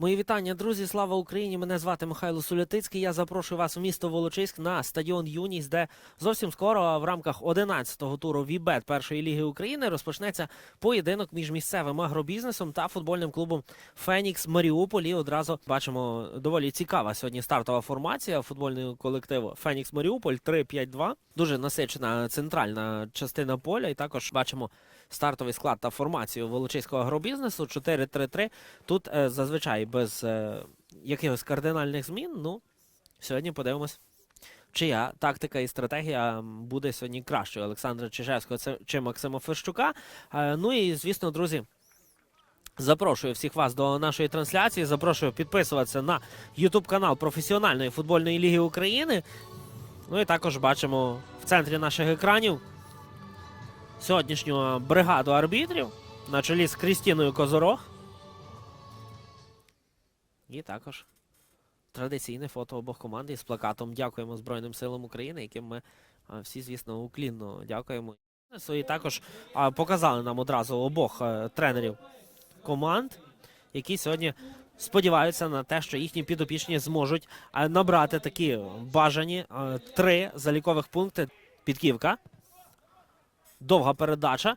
Мої вітання, друзі. Слава Україні! Мене звати Михайло Сулятицький. Я запрошую вас в місто Волочиськ на стадіон Юність, де зовсім скоро в рамках 11-го туру Вібет першої ліги України розпочнеться поєдинок між місцевим агробізнесом та футбольним клубом Фенікс Маріуполь. Одразу бачимо доволі цікава сьогодні стартова формація футбольного колективу Фенікс Маріуполь 3-5-2. Дуже насичена центральна частина поля. І також бачимо стартовий склад та формацію волочиського агробізнесу 4-3-3. Тут е, зазвичай без е, якихось кардинальних змін. Ну, сьогодні подивимось, чия тактика і стратегія буде сьогодні кращою Олександра Чижевського чи Максима Ферщука. Е, ну і, звісно, друзі. Запрошую всіх вас до нашої трансляції. Запрошую підписуватися на YouTube канал професіональної футбольної ліги України. Ну і також бачимо в центрі наших екранів сьогоднішню бригаду арбітрів на чолі з Крістіною Козорог. І також традиційне фото обох команд із плакатом Дякуємо Збройним силам України, яким ми всі, звісно, уклінно дякуємо. І також показали нам одразу обох е, тренерів команд, які сьогодні сподіваються на те, що їхні підопічні зможуть е, набрати такі бажані е, три залікових пункти. Підківка. Довга передача.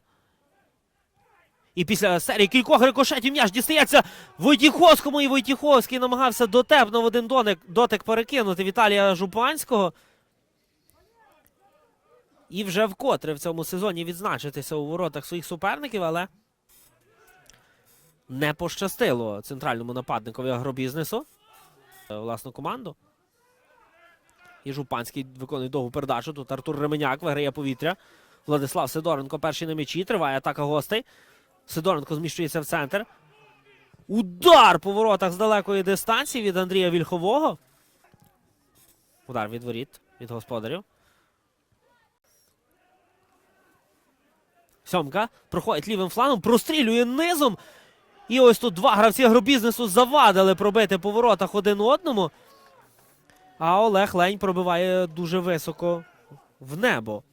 І після серії кількох рикошетів м'яч дістається Войтіховському, і Войтіховський намагався дотепно в один доник, дотик перекинути Віталія Жупанського. І вже вкотре в цьому сезоні відзначитися у воротах своїх суперників, але не пощастило центральному нападникові агробізнесу. Е, Власну команду. І Жупанський виконує довгу передачу. Тут Артур Ременяк виграє повітря. Владислав Сидоренко перший на м'ячі. Триває атака гостей. Сидоренко зміщується в центр. Удар по воротах з далекої дистанції від Андрія Вільхового. Удар від воріт від господарів. Сьомка проходить лівим флангом, прострілює низом. І ось тут два гравці агробізнесу завадили пробити по воротах один одному. А Олег Лень пробиває дуже високо в небо.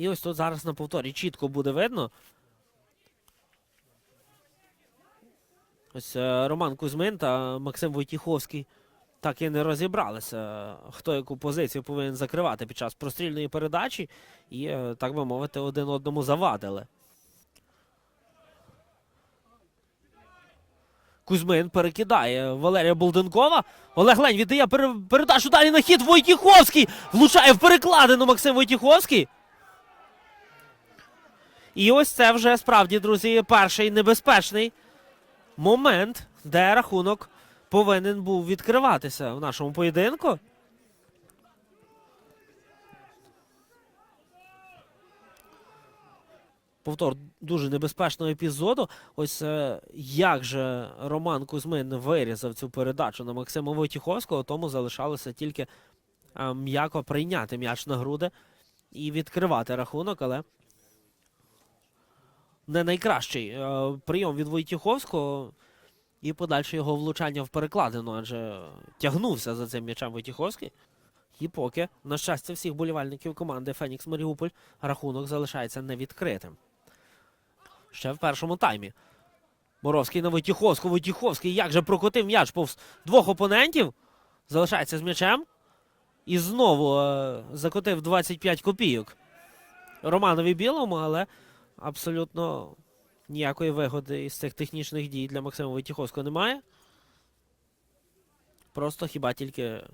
І ось тут зараз на повторі чітко буде видно. Ось е, Роман Кузьмин та Максим Войтіховський так і не розібралися, хто яку позицію повинен закривати під час прострільної передачі. І, е, так би мовити, один одному завадили. Кузьмин перекидає Валерія Болденкова. Олег Лень віддає пере- передачу далі на хід Войтіховський. Влучає в перекладину Максим Войтіховський. І ось це вже справді, друзі, перший небезпечний момент, де рахунок повинен був відкриватися в нашому поєдинку. Повтор дуже небезпечного епізоду. Ось е, як же Роман Кузьмин вирізав цю передачу на Максима Войтіховського, тому залишалося тільки е, м'яко прийняти м'яч на груди і відкривати рахунок, але не найкращий е, прийом від Войтіховського і подальше його влучання в перекладину, адже тягнувся за цим м'ячем Войтіховський. І поки, на щастя, всіх болівальників команди Фенікс Маріуполь рахунок залишається невідкритим. Ще в першому таймі. Боровський на Войтіховського. Войтіховський як же прокотив м'яч повз двох опонентів. Залишається з м'ячем. І знову е, закотив 25 копійок Романові Білому, але абсолютно ніякої вигоди із цих технічних дій для Максима Войтіховського немає. Просто хіба тільки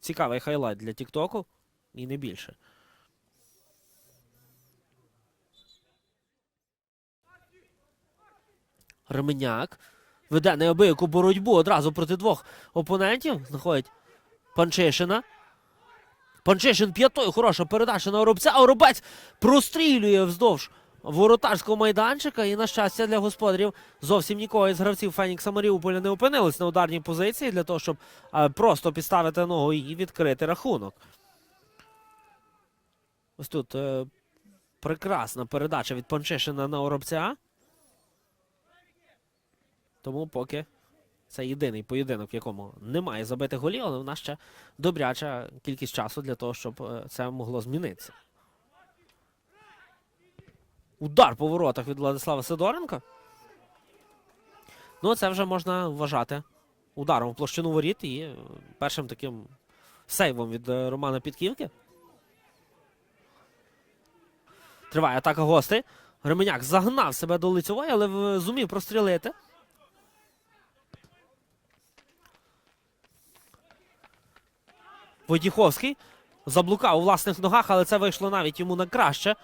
цікавий хайлайт для Тіктоку і не більше. Ременяк веде неабияку боротьбу одразу проти двох опонентів. Знаходить Панчишина. Панчишин п'ятою. Хороша передача на Оробця. Оробець прострілює вздовж воротарського майданчика. І, на щастя, для господарів зовсім нікого із гравців Фенікса Маріуполя не опинились на ударній позиції для того, щоб е, просто підставити ногу і відкрити рахунок. Ось тут е, прекрасна передача від Панчишина на Оробця. Тому поки це єдиний поєдинок, в якому немає забитих голів, але в нас ще добряча кількість часу для того, щоб е, це могло змінитися. Удар по воротах від Владислава Сидоренка. Ну, це вже можна вважати ударом в площину воріт і е, першим таким сейвом від е, Романа Підківки. Триває атака гостей. Ременяк загнав себе до лицьової, але зумів прострілити. Войдіховський заблукав у власних ногах, але це вийшло навіть йому на краще.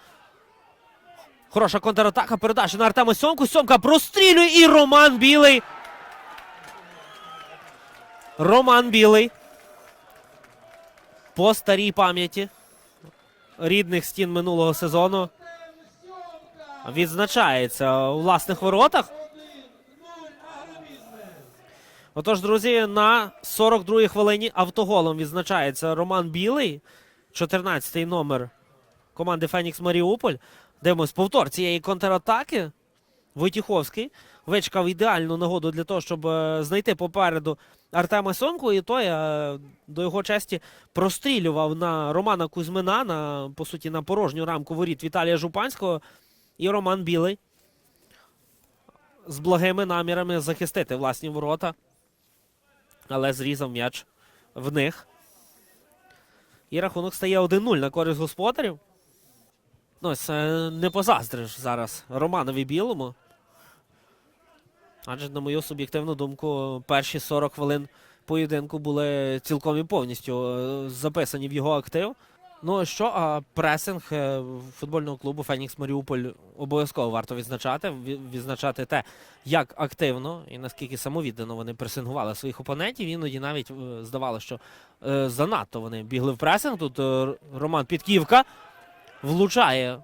Хороша контратака. Передача на Артема Сьомку. Сьомка прострілює і Роман Білий. Роман Білий. По старій пам'яті рідних стін минулого сезону відзначається у власних воротах. Отож, друзі, на 42-й хвилині автоголом відзначається Роман Білий, 14-й номер команди Фенікс Маріуполь. Дивимось повтор цієї контратаки. Войтіховський вичкав ідеальну нагоду для того, щоб е, знайти попереду Артема Сонку, і той е, до його честі прострілював на Романа Кузьмина, на, по суті, на порожню рамку воріт Віталія Жупанського. І Роман Білий з благими намірами захистити власні ворота. Але зрізав м'яч в них. І рахунок стає 1-0 на користь господарів. Ну, ось е, не позаздриш зараз Романові Білому. Адже, на мою суб'єктивну думку, перші 40 хвилин поєдинку були цілком і повністю е, записані в його актив. Ну що, а пресинг е, футбольного клубу Фенікс Маріуполь обов'язково варто відзначати. Відзначати те, як активно і наскільки самовіддано вони пресингували своїх опонентів. Іноді навіть е, здавалося, що занадто вони бігли в пресинг. Тут Роман Підківка влучає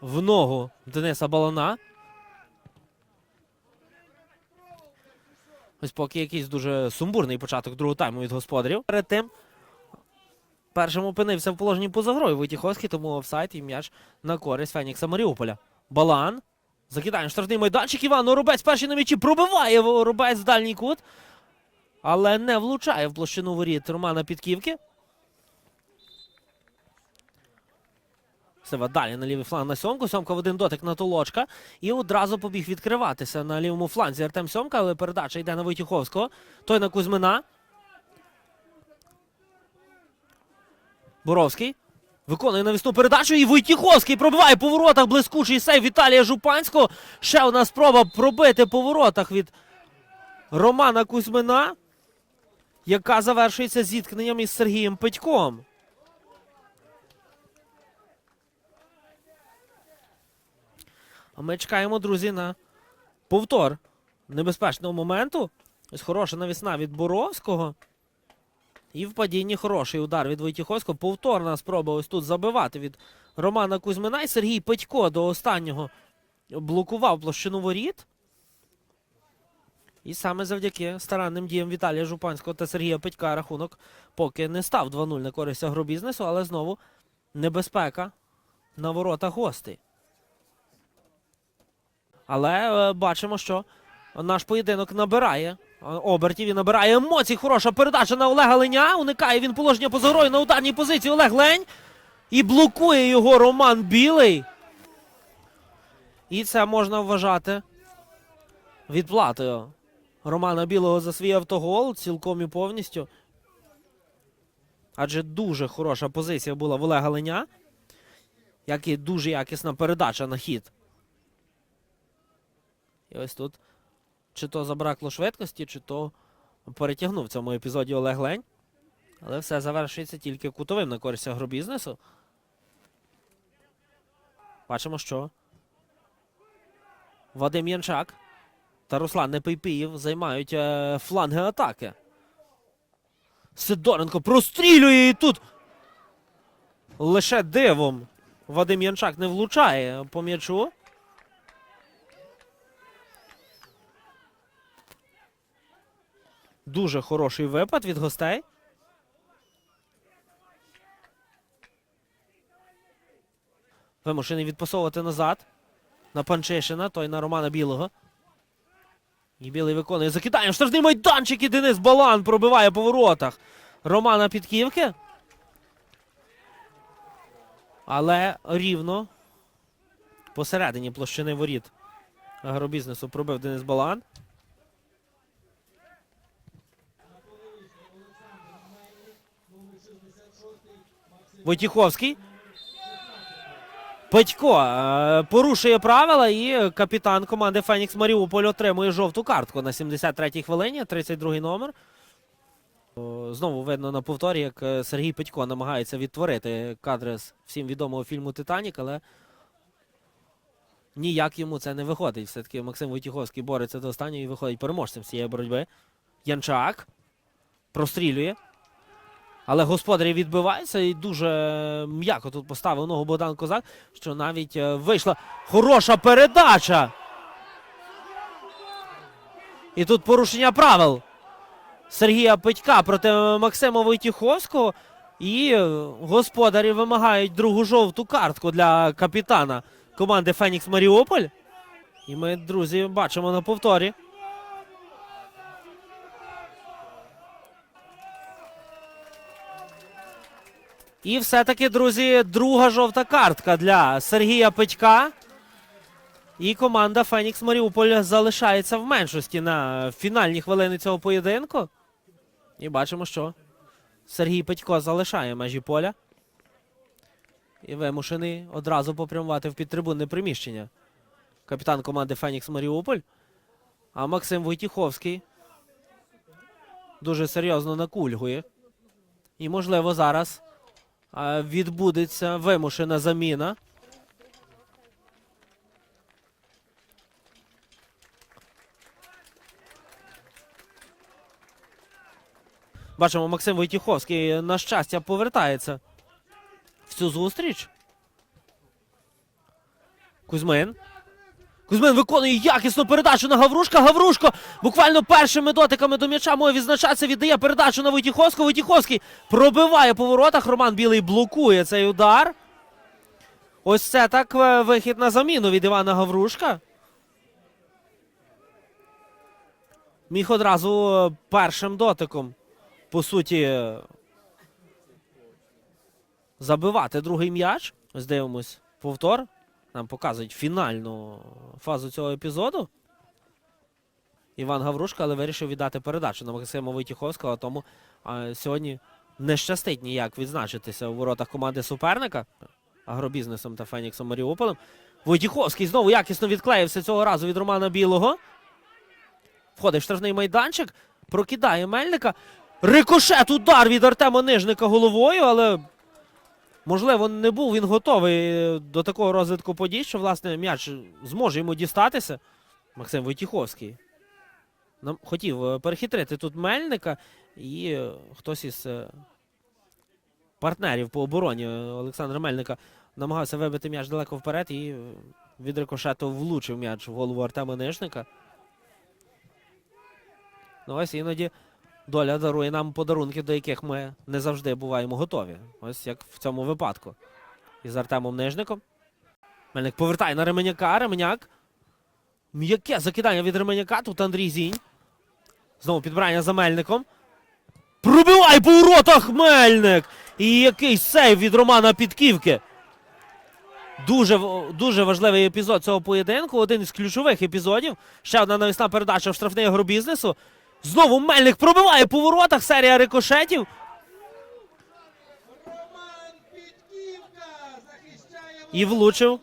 в ногу Дениса Балана. Ось поки якийсь дуже сумбурний початок другого тайму від господарів. Перед тим першим опинився в положенні поза грою Войтіховський, тому офсайд і м'яч на користь Фенікса Маріуполя. Балан. Закидає штрафний майданчик. Іван Оробець перший на м'ячі пробиває Оробець в дальній кут. Але не влучає в площину воріт Романа Підківки. Сева далі на лівий фланг на сьомку. Сьомка в один дотик на толочка. І одразу побіг відкриватися на лівому фланзі Артем Сьомка, але передача йде на Войтюховського. Той на Кузьмина. Боровський. Виконує навісну передачу. І Войтіховський пробиває по воротах. Блискучий сейв Віталія Жупанського. Ще одна спроба пробити по воротах від Романа Кузьмина, яка завершується зіткненням із Сергієм Петьком. А ми чекаємо, друзі, на повтор небезпечного моменту. Ось хороша навісна від Боровського. І в падінні хороший удар від Войтіховського. Повторна спроба ось тут забивати від Романа Кузьмина. І Сергій Петько до останнього блокував площину воріт. І саме завдяки старанним діям Віталія Жупанського та Сергія Петька рахунок поки не став 2-0 на користь агробізнесу, але знову небезпека на воротах гостей. Але е, бачимо, що наш поєдинок набирає е, обертів і набирає емоцій. Хороша передача на Олега Леня. Уникає він положення поза грою на ударній позиції Олег Лень. І блокує його Роман Білий. І це можна вважати відплатою Романа Білого за свій автогол цілком і повністю. Адже дуже хороша позиція була в Олега Леня, як і дуже якісна передача на хід. І ось тут чи то забракло швидкості, чи то перетягнув в цьому епізоді Олег Лень. Але все завершується тільки кутовим на користь агробізнесу. Бачимо, що Вадим Янчак та Руслан Непейпіїв займають е, фланги атаки. Сидоренко прострілює і тут лише дивом Вадим Янчак не влучає по м'ячу. Дуже хороший випад від гостей. Вимушений відпасовувати назад. На Панчишина, той на Романа Білого. І білий виконує закидання. Штрафний майданчик і Денис Балан пробиває по воротах. Романа Підківки. Але рівно посередині площини воріт агробізнесу пробив Денис Балан. Войтіховський. Петько е, порушує правила, і капітан команди Фенікс Маріуполь отримує жовту картку на 73-й хвилині, 32-й номер. Знову видно на повторі, як е, Сергій Петько намагається відтворити кадри з всім відомого фільму Титанік, але ніяк йому це не виходить. Все-таки Максим Войтіховський бореться до останнього і виходить переможцем з цієї боротьби. Янчак прострілює. Але господарі відбиваються і дуже м'яко тут поставив ногу Богдан Козак, що навіть е, вийшла хороша передача. І тут порушення правил Сергія Петька проти Максима Войтіховського. І е, господарі вимагають другу жовту картку для капітана команди Фенікс Маріуполь. І ми, друзі, бачимо на повторі. І все-таки, друзі, друга жовта картка для Сергія Петька. І команда Фенікс Маріуполь залишається в меншості на фінальні хвилини цього поєдинку. І бачимо, що Сергій Петько залишає межі поля. І вимушений одразу попрямувати в підтрибунне приміщення. Капітан команди Фенікс Маріуполь. А Максим Войтіховський дуже серйозно накульгує. І, можливо, зараз відбудеться вимушена заміна. Бачимо, Максим Войтіховський, на щастя, повертається в цю зустріч. Кузьмин. Кузьмин виконує якісну передачу на Гаврушка. Гаврушко буквально першими дотиками до м'яча може відзначатися. Віддає передачу на Войтіховського. Войтіховський пробиває по воротах. Роман Білий блокує цей удар. Ось це так е, вихід на заміну від Івана Гаврушка. Міг одразу е, першим дотиком, по суті, е, забивати другий м'яч. Ось дивимось повтор. Нам показують фінальну фазу цього епізоду. Іван Гаврушка, але вирішив віддати передачу на Максима Войтіховського, тому а, сьогодні не щастить ніяк відзначитися у воротах команди суперника агробізнесом та Феніксом Маріуполем. Войтіховський знову якісно відклеївся цього разу від Романа Білого. Входить в штрафний майданчик, прокидає Мельника. Рикошет удар від Артема Нижника головою, але можливо не був він готовий до такого розвитку подій, що власне м'яч зможе йому дістатися. Максим Войтіховський. Нам хотів е, перехитрити тут Мельника, і е, хтось із е, партнерів по обороні е, Олександра Мельника намагався вибити м'яч далеко вперед і е, від рикошету влучив м'яч в голову Артема Нижника. Ну ось іноді доля дарує нам подарунки, до яких ми не завжди буваємо готові. Ось як в цьому випадку. Із Артемом Нижником. Мельник повертає на Ременяка. Ременяк. М'яке закидання від Ременяка. Тут Андрій Зінь. Знову підбирання за Мельником. Пробивай по воротах Мельник! І який сейв від Романа Підківки. Дуже, дуже важливий епізод цього поєдинку. Один із ключових епізодів. Ще одна навісна передача в штрафний агробізнесу. Знову Мельник пробиває по воротах. Серія рикошетів. І влучив.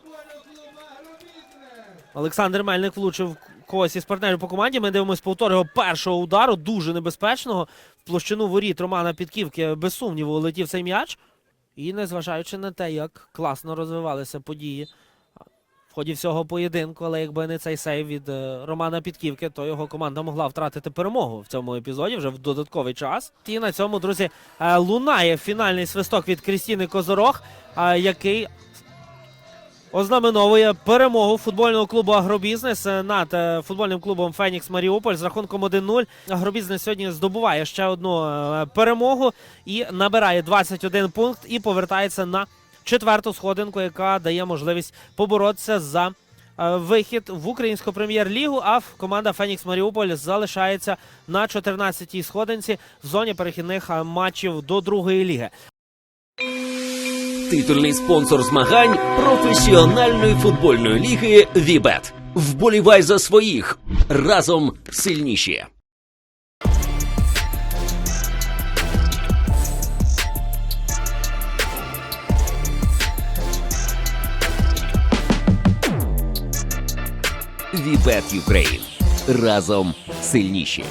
Олександр Мельник влучив когось із партнерів по команді. Ми дивимось повтор першого удару, дуже небезпечного. В площину воріт Романа Підківки без сумніву летів цей м'яч. І незважаючи на те, як класно розвивалися події в ході всього поєдинку, але якби не цей сейв від е, Романа Підківки, то його команда могла втратити перемогу в цьому епізоді вже в додатковий час. І на цьому, друзі, е, лунає фінальний свисток від Крістіни Козорог, е, який ознаменовує перемогу футбольного клубу Агробізнес над футбольним клубом Фенікс Маріуполь з рахунком 1-0. Агробізнес сьогодні здобуває ще одну перемогу і набирає 21 пункт і повертається на четверту сходинку, яка дає можливість поборотися за е, вихід в українську прем'єр-лігу. А в- команда Фенікс Маріуполь залишається на 14-й сходинці в зоні перехідних е, матчів до другої ліги. Титульний спонсор змагань професіональної футбольної ліги Вібет. Вболівай за своїх разом сильніші. Вібет Юкрейн разом сильніші.